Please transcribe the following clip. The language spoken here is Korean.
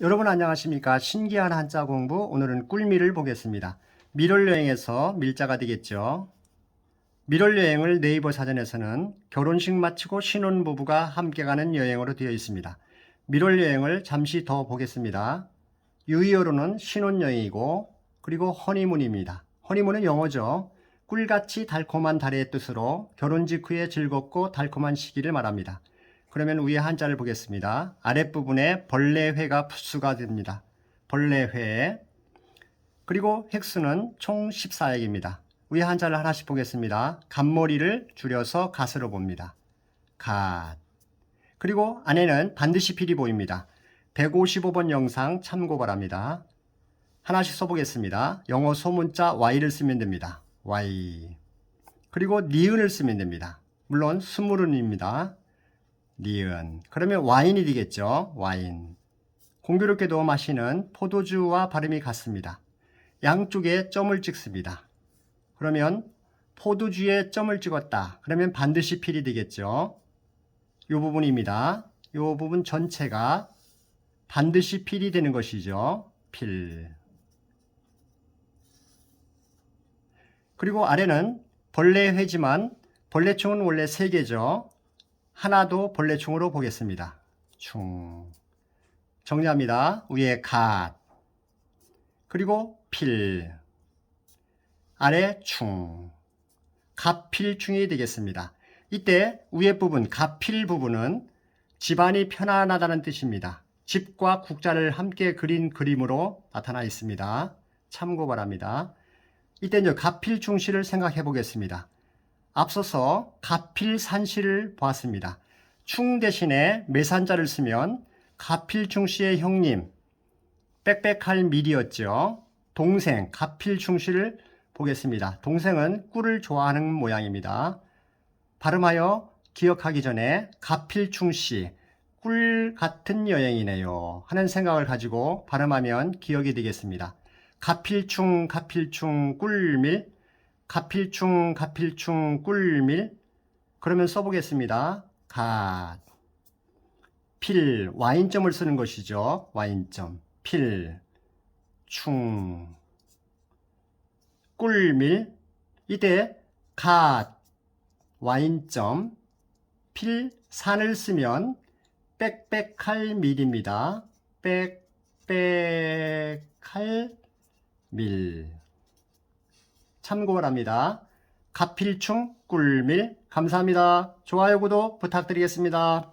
여러분 안녕하십니까? 신기한 한자 공부 오늘은 꿀미를 보겠습니다. 밀월 여행에서 밀자가 되겠죠? 밀월 여행을 네이버 사전에서는 결혼식 마치고 신혼부부가 함께 가는 여행으로 되어 있습니다. 밀월 여행을 잠시 더 보겠습니다. 유의어로는 신혼여행이고 그리고 허니문입니다. 허니문은 영어죠. 꿀같이 달콤한 달의 뜻으로 결혼 직후에 즐겁고 달콤한 시기를 말합니다 그러면 위에 한자를 보겠습니다. 아랫부분에 벌레회가 푸수가 됩니다. 벌레회. 그리고 획수는 총 14액입니다. 위에 한자를 하나씩 보겠습니다. 갓머리를 줄여서 갓으로 봅니다. 갓. 그리고 안에는 반드시 필이 보입니다. 155번 영상 참고 바랍니다. 하나씩 써보겠습니다. 영어 소문자 Y를 쓰면 됩니다. Y. 그리고 니은을 쓰면 됩니다. 물론 스물은입니다. 니은. 그러면 와인이 되겠죠. 와인. 공교롭게도 마시는 포도주와 발음이 같습니다. 양쪽에 점을 찍습니다. 그러면 포도주에 점을 찍었다. 그러면 반드시 필이 되겠죠. 이 부분입니다. 이 부분 전체가 반드시 필이 되는 것이죠. 필. 그리고 아래는 벌레 회지만 벌레총은 원래 3개죠. 하나도 벌레충으로 보겠습니다. 충. 정리합니다. 위에 갓. 그리고 필. 아래 충. 갑필충이 되겠습니다. 이때 위에 부분, 갑필 부분은 집안이 편안하다는 뜻입니다. 집과 국자를 함께 그린 그림으로 나타나 있습니다. 참고 바랍니다. 이때 이제 갑필충시를 생각해 보겠습니다. 앞서서 가필산시를 보았습니다. 충 대신에 매산자를 쓰면 가필충씨의 형님, 빽빽할 밀이었죠. 동생, 가필충씨를 보겠습니다. 동생은 꿀을 좋아하는 모양입니다. 발음하여 기억하기 전에 가필충씨, 꿀 같은 여행이네요. 하는 생각을 가지고 발음하면 기억이 되겠습니다. 가필충, 가필충, 꿀밀, 가필충, 가필충, 꿀밀. 그러면 써보겠습니다. 갓. 필, 와인점을 쓰는 것이죠. 와인점. 필, 충, 꿀밀. 이때 갓, 와인점, 필, 산을 쓰면 빽빽할 밀입니다. 빽빽할 밀. 참고 바랍니다. 가필충 꿀밀 감사합니다. 좋아요 구독 부탁드리겠습니다.